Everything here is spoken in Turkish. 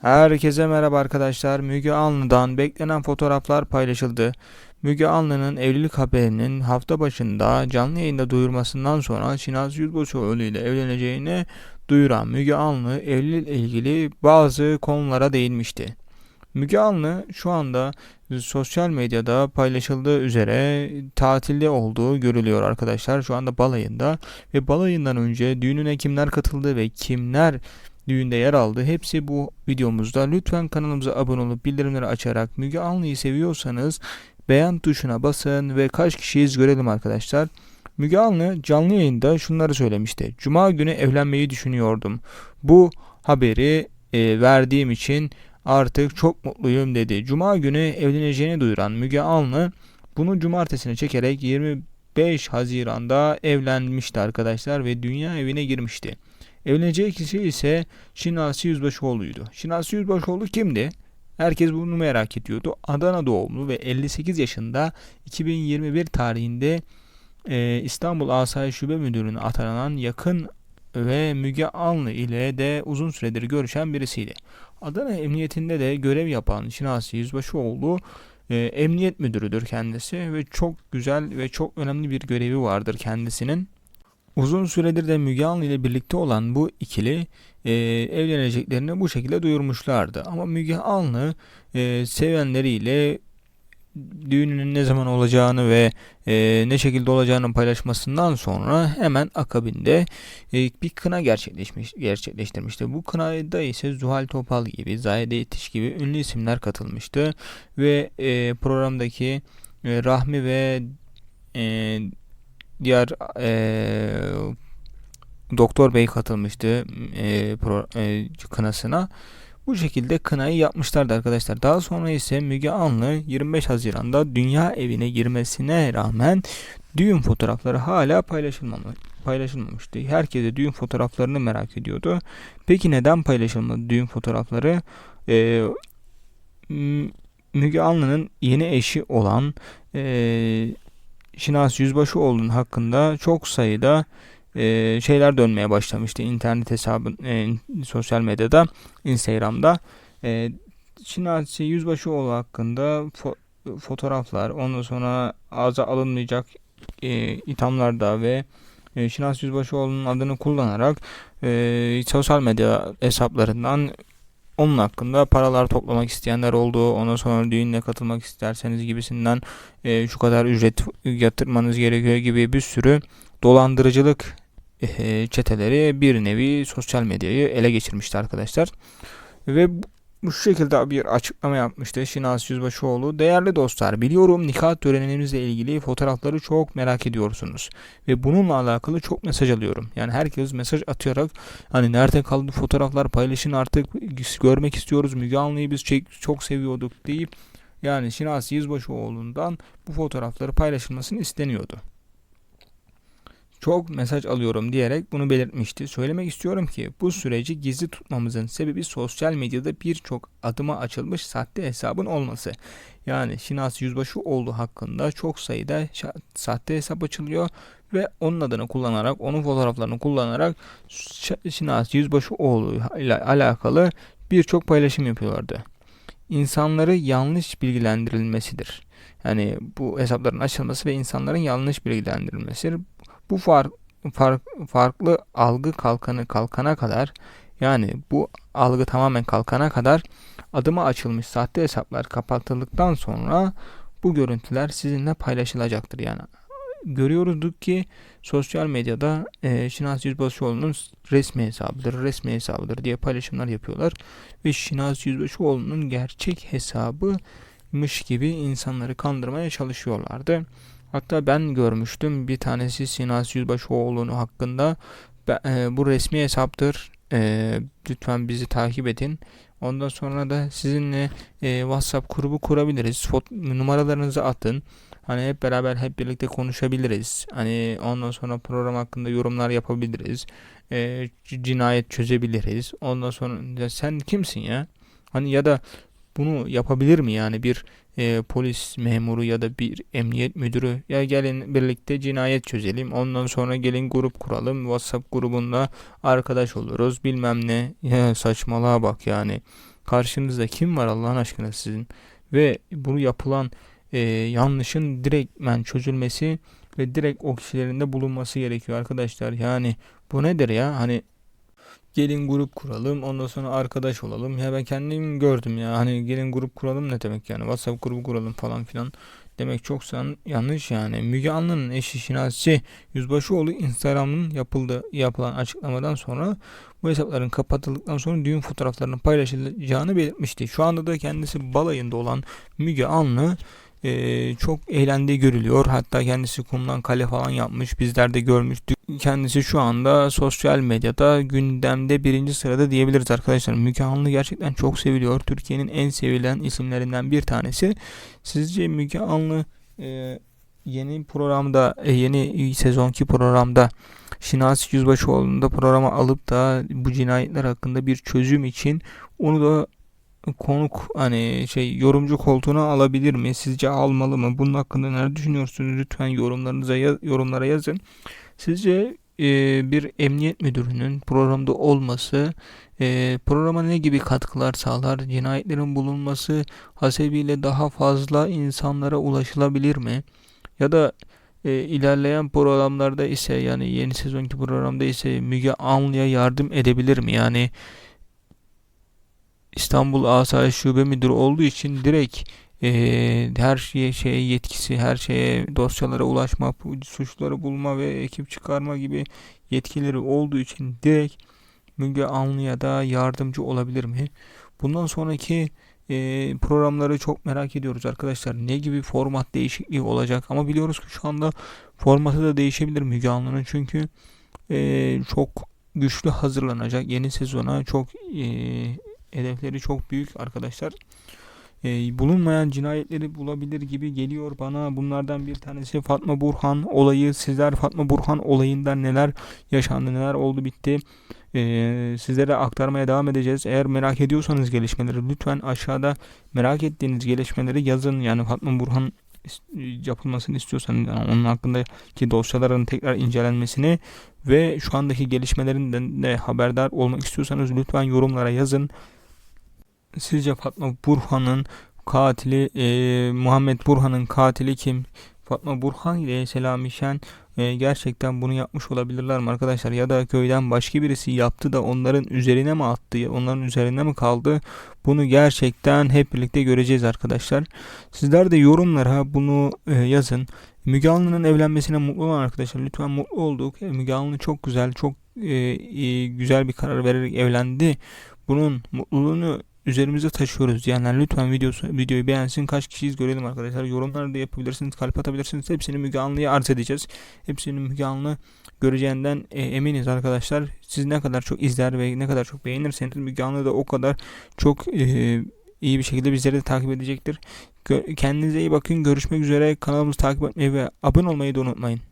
Herkese merhaba arkadaşlar. Müge Anlı'dan beklenen fotoğraflar paylaşıldı. Müge Anlı'nın evlilik haberinin hafta başında canlı yayında duyurmasından sonra Şinaz Yüzbaşıoğlu ile evleneceğini duyuran Müge Anlı evlilikle ilgili bazı konulara değinmişti. Müge Anlı şu anda sosyal medyada paylaşıldığı üzere tatilde olduğu görülüyor arkadaşlar. Şu anda balayında ve balayından önce düğününe kimler katıldı ve kimler düğünde yer aldı. Hepsi bu videomuzda. Lütfen kanalımıza abone olup bildirimleri açarak Müge Anlı'yı seviyorsanız beğen tuşuna basın ve kaç kişiyiz görelim arkadaşlar. Müge Anlı canlı yayında şunları söylemişti. Cuma günü evlenmeyi düşünüyordum. Bu haberi e, verdiğim için artık çok mutluyum dedi. Cuma günü evleneceğini duyuran Müge Anlı bunu cumartesine çekerek 25 Haziran'da evlenmişti arkadaşlar ve dünya evine girmişti. Evleneceği kişi ise Şinasi Yüzbaşıoğlu'ydu. Şinasi Yüzbaşıoğlu kimdi? Herkes bunu merak ediyordu. Adana doğumlu ve 58 yaşında 2021 tarihinde e, İstanbul Asayiş Şube Müdürlüğü'ne atanan yakın ve Müge Anlı ile de uzun süredir görüşen birisiydi. Adana Emniyetinde de görev yapan Şinasi Yüzbaşıoğlu e, emniyet müdürüdür kendisi ve çok güzel ve çok önemli bir görevi vardır kendisinin. Uzun süredir de Müge Anlı ile birlikte olan bu ikili e, evleneceklerini bu şekilde duyurmuşlardı. Ama Müge Anlı e, sevenleriyle düğününün ne zaman olacağını ve e, ne şekilde olacağını paylaşmasından sonra hemen akabinde e, bir kına gerçekleşmiş gerçekleştirmişti. Bu kınada ise Zuhal Topal gibi, Zahide Yetiş gibi ünlü isimler katılmıştı ve e, programdaki e, Rahmi ve e, diğer e, doktor bey katılmıştı e, pro, e, kınasına. Bu şekilde kınayı yapmışlardı arkadaşlar. Daha sonra ise Müge Anlı 25 Haziran'da dünya evine girmesine rağmen düğün fotoğrafları hala paylaşılmamış, paylaşılmamıştı. Herkes de düğün fotoğraflarını merak ediyordu. Peki neden paylaşılmadı düğün fotoğrafları? Ee, Müge Anlı'nın yeni eşi olan e, Şinas Yüzbaşıoğlu'nun hakkında çok sayıda e, şeyler dönmeye başlamıştı internet hesabı e, sosyal medyada Instagram'da. E, Şinasi Yüzbaşıoğlu hakkında fo fotoğraflar ondan sonra ağza alınmayacak e, ithamlarda ve e, Şinas Yüzbaşıoğlu'nun adını kullanarak e, sosyal medya hesaplarından onun hakkında paralar toplamak isteyenler oldu. Ondan sonra düğünle katılmak isterseniz gibisinden e, şu kadar ücret yatırmanız gerekiyor gibi bir sürü dolandırıcılık e, çeteleri bir nevi sosyal medyayı ele geçirmişti arkadaşlar. Ve bu şekilde bir açıklama yapmıştı Şinas Yüzbaşıoğlu. Değerli dostlar biliyorum nikah törenimizle ilgili fotoğrafları çok merak ediyorsunuz. Ve bununla alakalı çok mesaj alıyorum. Yani herkes mesaj atarak hani nerede kaldı fotoğraflar paylaşın artık görmek istiyoruz. Müge Anlı'yı biz çok seviyorduk deyip yani Şinas Yüzbaşıoğlu'ndan bu fotoğrafları paylaşılmasını isteniyordu çok mesaj alıyorum diyerek bunu belirtmişti. Söylemek istiyorum ki bu süreci gizli tutmamızın sebebi sosyal medyada birçok adıma açılmış sahte hesabın olması. Yani Şinas Yüzbaşı olduğu hakkında çok sayıda sahte hesap açılıyor ve onun adını kullanarak, onun fotoğraflarını kullanarak Şinas Yüzbaşı ile alakalı birçok paylaşım yapıyorlardı. İnsanları yanlış bilgilendirilmesidir. Yani bu hesapların açılması ve insanların yanlış bilgilendirilmesidir. Bu far, far, farklı algı kalkanı kalkana kadar yani bu algı tamamen kalkana kadar adıma açılmış sahte hesaplar kapatıldıktan sonra bu görüntüler sizinle paylaşılacaktır. Yani görüyoruzdur ki sosyal medyada e, Şinasi Yüzbaşıoğlu'nun resmi hesabıdır, resmi hesabıdır diye paylaşımlar yapıyorlar. Ve Şinasi Yüzbaşıoğlu'nun gerçek hesabımış gibi insanları kandırmaya çalışıyorlardı. Hatta ben görmüştüm bir tanesi Sinas Yüzbaşıoğlu'nu hakkında. E, bu resmi hesaptır. E, lütfen bizi takip edin. Ondan sonra da sizinle e, WhatsApp grubu kurabiliriz. Numaralarınızı atın. Hani hep beraber hep birlikte konuşabiliriz. Hani ondan sonra program hakkında yorumlar yapabiliriz. Cinayet çözebiliriz. Ondan sonra sen kimsin ya? Hani ya da bunu yapabilir mi yani bir e, polis memuru ya da bir emniyet müdürü ya gelin birlikte cinayet çözelim ondan sonra gelin grup kuralım WhatsApp grubunda arkadaş oluruz bilmem ne ya saçmalığa bak yani karşınızda kim var Allah'ın aşkına sizin ve bunu yapılan e, yanlışın direktmen çözülmesi ve direkt o kişilerin de bulunması gerekiyor arkadaşlar. Yani bu nedir ya? Hani gelin grup kuralım ondan sonra arkadaş olalım. Ya ben kendim gördüm ya. Hani gelin grup kuralım ne demek yani? WhatsApp grubu kuralım falan filan. Demek çok yanlış yani. Müge Anlı'nın eşi Şinasi Yüzbaşıoğlu Instagram'ın yapıldı yapılan açıklamadan sonra bu hesapların kapatıldıktan sonra düğün fotoğraflarının paylaşılacağını belirtmişti. Şu anda da kendisi balayında olan Müge Anlı e, çok eğlendiği görülüyor. Hatta kendisi kumdan kale falan yapmış. Bizler de görmüştük. Kendisi şu anda sosyal medyada gündemde birinci sırada diyebiliriz arkadaşlar. Müge Anlı gerçekten çok seviliyor. Türkiye'nin en sevilen isimlerinden bir tanesi. Sizce Müge Anlı e, yeni programda e, yeni sezonki programda Şinasi Yüzbaşıoğlu'nu da programa alıp da bu cinayetler hakkında bir çözüm için onu da konuk hani şey yorumcu koltuğuna alabilir mi? Sizce almalı mı? Bunun hakkında neler düşünüyorsunuz? Lütfen yorumlarınıza yorumlara yazın. Sizce e, bir emniyet müdürünün programda olması e, programa ne gibi katkılar sağlar? Cinayetlerin bulunması hasebiyle daha fazla insanlara ulaşılabilir mi? Ya da e, ilerleyen programlarda ise yani yeni sezonki programda ise Müge Anlı'ya yardım edebilir mi? Yani İstanbul Asayiş Şube Müdürü olduğu için direkt e, her şeye, şeye yetkisi, her şeye dosyalara ulaşma, suçları bulma ve ekip çıkarma gibi yetkileri olduğu için direkt Müge Anlı'ya da yardımcı olabilir mi? Bundan sonraki e, programları çok merak ediyoruz arkadaşlar. Ne gibi format değişikliği olacak? Ama biliyoruz ki şu anda formatı da değişebilir Müge Anlı'nın çünkü e, çok güçlü hazırlanacak yeni sezona çok e, hedefleri çok büyük arkadaşlar. Ee, bulunmayan cinayetleri bulabilir gibi geliyor bana. Bunlardan bir tanesi Fatma Burhan olayı. Sizler Fatma Burhan olayından neler yaşandı, neler oldu bitti. Ee, sizlere aktarmaya devam edeceğiz. Eğer merak ediyorsanız gelişmeleri lütfen aşağıda merak ettiğiniz gelişmeleri yazın. Yani Fatma Burhan yapılmasını istiyorsanız yani onun hakkındaki dosyaların tekrar incelenmesini ve şu andaki gelişmelerinden de haberdar olmak istiyorsanız lütfen yorumlara yazın. Sizce Fatma Burhan'ın katili e, Muhammed Burhan'ın katili kim? Fatma Burhan ile Selami Şen e, gerçekten bunu yapmış olabilirler mi arkadaşlar? Ya da köyden başka birisi yaptı da onların üzerine mi attı? Onların üzerine mi kaldı? Bunu gerçekten hep birlikte göreceğiz arkadaşlar. Sizler de yorumlara bunu e, yazın. Müge Anlı'nın evlenmesine mutlu olan arkadaşlar lütfen mutlu olduk. E, Müge Anlı çok güzel, çok e, e, güzel bir karar vererek evlendi. Bunun mutluluğunu üzerimize taşıyoruz diyenler lütfen videosu, videoyu beğensin. Kaç kişiyiz görelim arkadaşlar. Yorumları da yapabilirsiniz. Kalp atabilirsiniz. Hepsini Müge Anlı'ya arz edeceğiz. Hepsini Müge Anlı göreceğinden e, eminiz arkadaşlar. Siz ne kadar çok izler ve ne kadar çok beğenirseniz Müge Anlı da o kadar çok e, iyi bir şekilde bizleri de takip edecektir. Kendinize iyi bakın. Görüşmek üzere. Kanalımızı takip etmeyi ve abone olmayı da unutmayın.